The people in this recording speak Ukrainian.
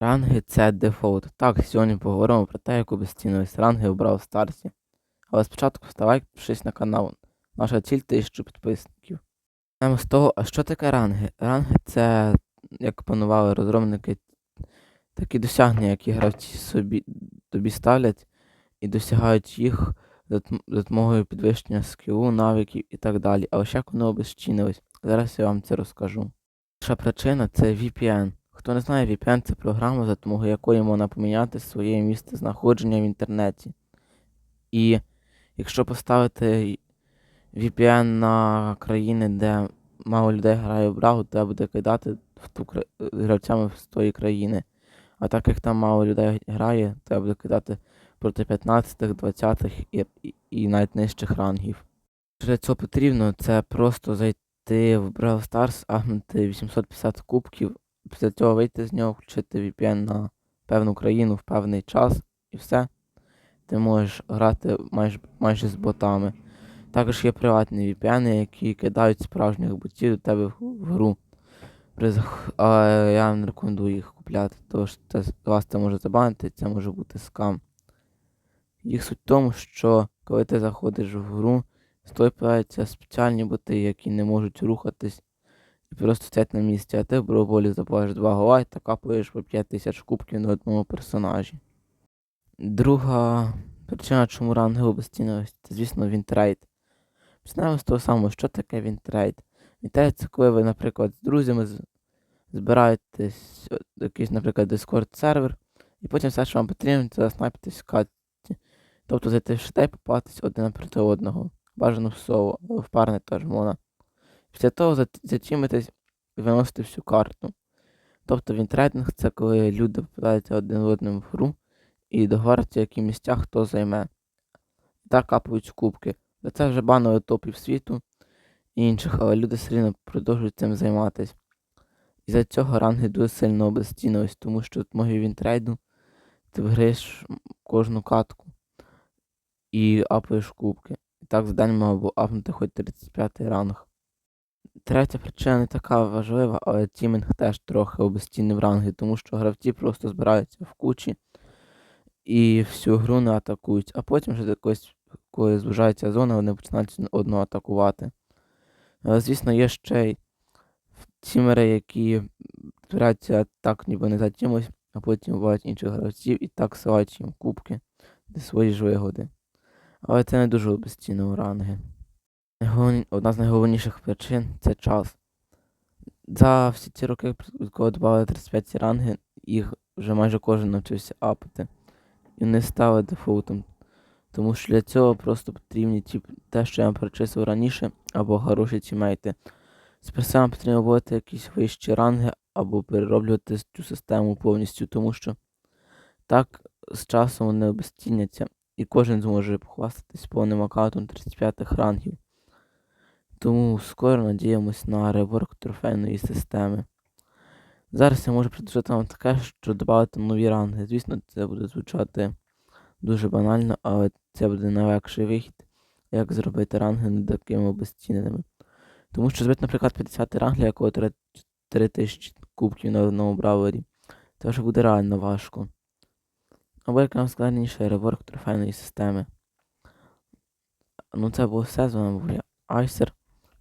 Ранги це дефолт. Так, сьогодні поговоримо про те, яку безцінність ранги обрав в старті. Але спочатку вставай, підпишись на канал. Наша ціль 1000 підписників. Почнемо з того, а що таке ранги? Ранги це, як панували розробники, такі досягнення, які гравці собі тобі ставлять і досягають їх за допомогою підвищення скілу, навиків і так далі. Але ще як воно обезчинилось. Зараз я вам це розкажу. Перша причина це VPN. Хто не знає, VPN це програма, за допомогою якої можна поміняти своє місце знаходження в інтернеті. І якщо поставити VPN на країни, де мало людей грає в брагу, то буде кидати в ту гравцями з тої країни. А так як там мало людей грає, то буде кидати проти 15-х, 20-х і, і, і навіть нижчих рангів. Що для цього потрібно, це просто зайти в Brawl Stars, агнути 850 кубків, після цього вийти з нього, включити VPN на певну країну в певний час і все. Ти можеш грати майже, майже з ботами. Також є приватні VPN, які кидають справжніх ботів до тебе в, в гру. При Але я не рекомендую їх купляти, тому що це, вас це може забанити, це може бути скам. Їх суть в тому, що коли ти заходиш в гру, з тобою появляються спеціальні боти, які не можуть рухатись і просто стоять на місці, а ти в броволі забуваєш два гола та капаєш по 5 тисяч кубків на одному персонажі. Друга причина, чому ранги обезцінились, це, звісно, вінтрейд. Почнемо з того самого, що таке вінтрейд. Вінтрейд це коли ви, наприклад, з друзями збираєтесь о, якийсь, наприклад, Discord сервер, і потім все, що вам потрібно, це снайпитись в катці. Тобто зайти в шите і попатись один проти одного. Бажано в соло, але в парне теж можна. Після того затімитись і виносити всю карту. Тобто вінтрейдинг це коли люди попадаються один одним в гру і договоряться, які місця хто займе. Так капають кубки. За це вже банили топів світу і інших, але люди все рівно продовжують цим займатися. І за цього ранги дуже сильно обезцінились, тому що в могі вінтрейду ти виграєш кожну катку і апаєш кубки. І так за день мав апнути хоч 35 ранг. Третя причина не така важлива, але тімінг теж трохи обезцінив ранги, тому що гравці просто збираються в кучі і всю гру не атакують, а потім вже якось, коли звужається зона, вони починають одного атакувати. Але, звісно, є ще й тімери, які збираються так, ніби не за чимось, а потім бувають інших гравців і так силають їм кубки для свої ж вигоди. Але це не дуже обезцінив ранги. Одна з найголовніших причин це час. За всі ці роки, коли додали 35 ранги, їх вже майже кожен навчився апати. І вони стали дефолтом. Тому що для цього просто потрібні ті, те, що я перечислив раніше, або хороші тімейти. З персами потрібно вводити якісь вищі ранги, або перероблювати цю систему повністю, тому що так з часом вони обезціняться, і кожен зможе похвастатись повним аккаунтом 35 рангів. Тому скоро надіємось на реворк трофейної системи. Зараз я можу предложити вам таке, що додати нові ранги. Звісно, це буде звучати дуже банально, але це буде найлегший вихід, як зробити ранги не такими обезціненими. Тому що зробити, наприклад, 50 ранг, для якого треба 3000 кубків на одному браузері, це вже буде реально важко. Або як вам сказав раніше, реворк трофейної системи. Ну це було все, з вами був я Айсер.